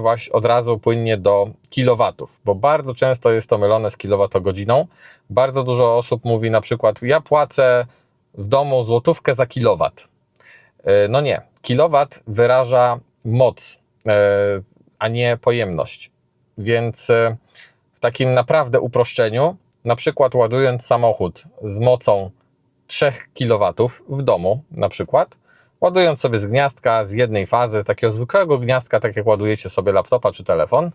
właśnie od razu płynnie do kilowatów, bo bardzo często jest to mylone z kilowatogodziną. Bardzo dużo osób mówi na przykład, ja płacę w domu złotówkę za kilowat. E, No nie, kilowat wyraża moc, e, a nie pojemność. Więc e, w takim naprawdę uproszczeniu, na przykład ładując samochód z mocą 3 kW w domu, na przykład, ładując sobie z gniazdka, z jednej fazy, z takiego zwykłego gniazdka, tak jak ładujecie sobie laptopa czy telefon,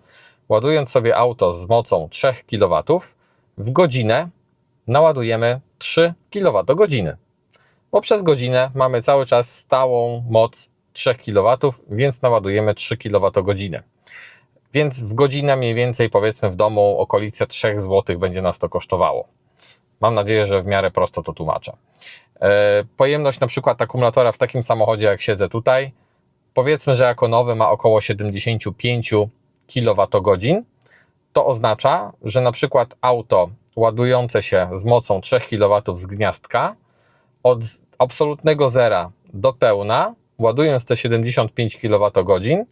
ładując sobie auto z mocą 3 kW, w godzinę naładujemy 3 kWh. Bo przez godzinę mamy cały czas stałą moc 3 kW, więc naładujemy 3 kWh. Więc w godzinę mniej więcej powiedzmy w domu okolice 3 zł będzie nas to kosztowało. Mam nadzieję, że w miarę prosto to tłumaczę. E, Pojemność na przykład akumulatora w takim samochodzie jak siedzę tutaj, powiedzmy, że jako nowy ma około 75 kWh. To oznacza, że na przykład auto ładujące się z mocą 3 kW z gniazdka od absolutnego zera do pełna, ładując te 75 kWh,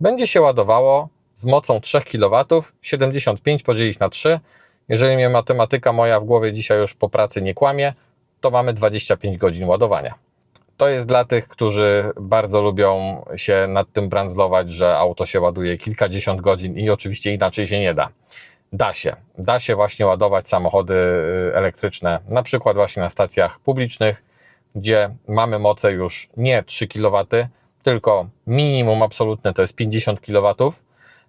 będzie się ładowało z mocą 3 kW, 75 podzielić na 3. Jeżeli mnie matematyka moja w głowie dzisiaj już po pracy nie kłamie, to mamy 25 godzin ładowania. To jest dla tych, którzy bardzo lubią się nad tym brandzlować, że auto się ładuje kilkadziesiąt godzin i oczywiście inaczej się nie da. Da się. Da się właśnie ładować samochody y, elektryczne, na przykład właśnie na stacjach publicznych, gdzie mamy moce już nie 3 kW, tylko minimum absolutne to jest 50 kW.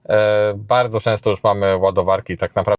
E, Bardzo często już mamy ładowarki tak naprawdę